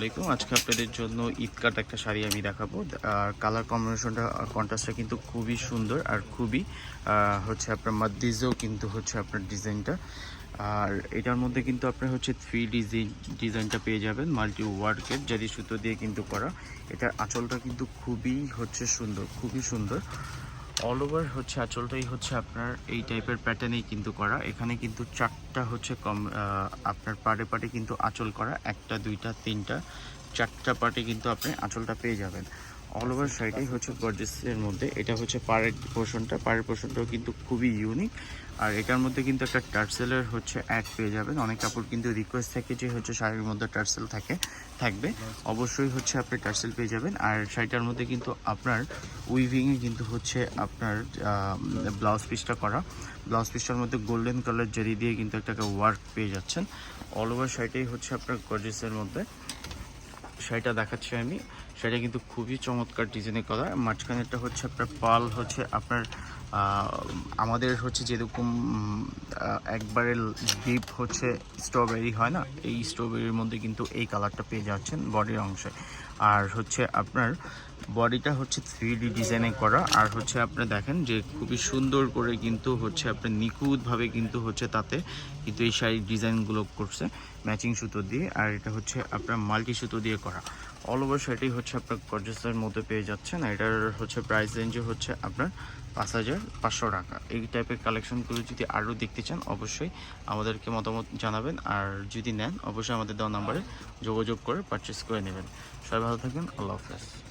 আলাইকুম। আজকে আপনাদের জন্য ঈদ কাট একটা শাড়ি আমি দেখাবো। আর কালার কম্বিনেশনটা কন্ট্রাস্টটা কিন্তু খুবই সুন্দর আর খুবই হচ্ছে আপনার মাদ্দিজেও কিন্তু হচ্ছে আপনার ডিজাইনটা। আর এটার মধ্যে কিন্তু আপনার হচ্ছে থ্রি ডিজাইন, ডিজাইনটা পেয়ে যাবেন মাল্টি ওয়ার্কের জারি সুতো দিয়ে কিন্তু করা। এটার আঁচলটা কিন্তু খুবই হচ্ছে সুন্দর, খুবই সুন্দর। অল ওভার হচ্ছে, আঁচলটাই হচ্ছে আপনার এই টাইপের প্যাটার্নেই কিন্তু করা। এখানে কিন্তু চারটা হচ্ছে কম আপনার পার্টে পার্টে কিন্তু আঁচল করা। একটা, দুইটা, তিনটা, চারটা পার্টে কিন্তু আপনি আঁচলটা পেয়ে যাবেন। অল ওভার সাইডেই হচ্ছে গর্জেসের মধ্যে। এটা হচ্ছে পাড়ের পোর্শনটা পাড়ের পোর্শনটাও কিন্তু খুবই ইউনিক আর এটার মধ্যে কিন্তু একটা টার্সেলের হচ্ছে অ্যাড পেয়ে যাবেন। অনেক কাপড় কিন্তু রিকোয়েস্ট থাকে যে হচ্ছে শাড়ির মধ্যে টার্সেল থাকে, থাকবে। অবশ্যই হচ্ছে আপনি টার্সেল পেয়ে যাবেন। আর শাড়িটার মধ্যে কিন্তু আপনার উইভিংয়ে কিন্তু হচ্ছে আপনার ব্লাউজ পিসটা করা। ব্লাউজ পিসটার মধ্যে গোল্ডেন কালার জেরি দিয়ে কিন্তু একটা ওয়ার্ক পেয়ে যাচ্ছেন। অল ওভার শাড়িটাই হচ্ছে আপনার গর্জেসের মধ্যে। শাড়িটা দেখাচ্ছি আমি। সেটা কিন্তু খুবই চমৎকার ডিজাইনের করা মাঝখানেরটা হচ্ছে আপনার পাল, হচ্ছে আপনার আমাদের হচ্ছে যেরকম একবারে ডিপ হচ্ছে স্ট্রবেরি হয় না? এই স্ট্রবেরির মধ্যে কিন্তু এই কালারটা পেয়ে যাচ্ছেন বডির অংশে। আর হচ্ছে আপনার বডিটা হচ্ছে থ্রি ডিজাইনে করা। আর হচ্ছে আপনি দেখেন যে খুবই সুন্দর করে কিন্তু হচ্ছে আপনি নিখুঁতভাবে কিন্তু হচ্ছে তাতে কিন্তু এই শাড়ির ডিজাইনগুলো করছে ম্যাচিং সুতো দিয়ে। আর এটা হচ্ছে আপনার মাল্টি সুতো দিয়ে করা। অল ওভার সেটি হচ্ছে আপনার গর্জেসের মধ্যে পেয়ে যাচ্ছেন। এটার হচ্ছে প্রাইস রেঞ্জে হচ্ছে আপনার পাঁচ হাজার পাঁচশো টাকা। এই টাইপের কালেকশনগুলো যদি আরও দেখতে চান, অবশ্যই আমাদেরকে মতামত জানাবেন। আর যদি নেন, অবশ্যই আমাদের দেওয়া নাম্বারে যোগাযোগ করে পারচেস করে নেবেন। সবাই ভালো থাকবেন। আল্লাহ হাফেজ।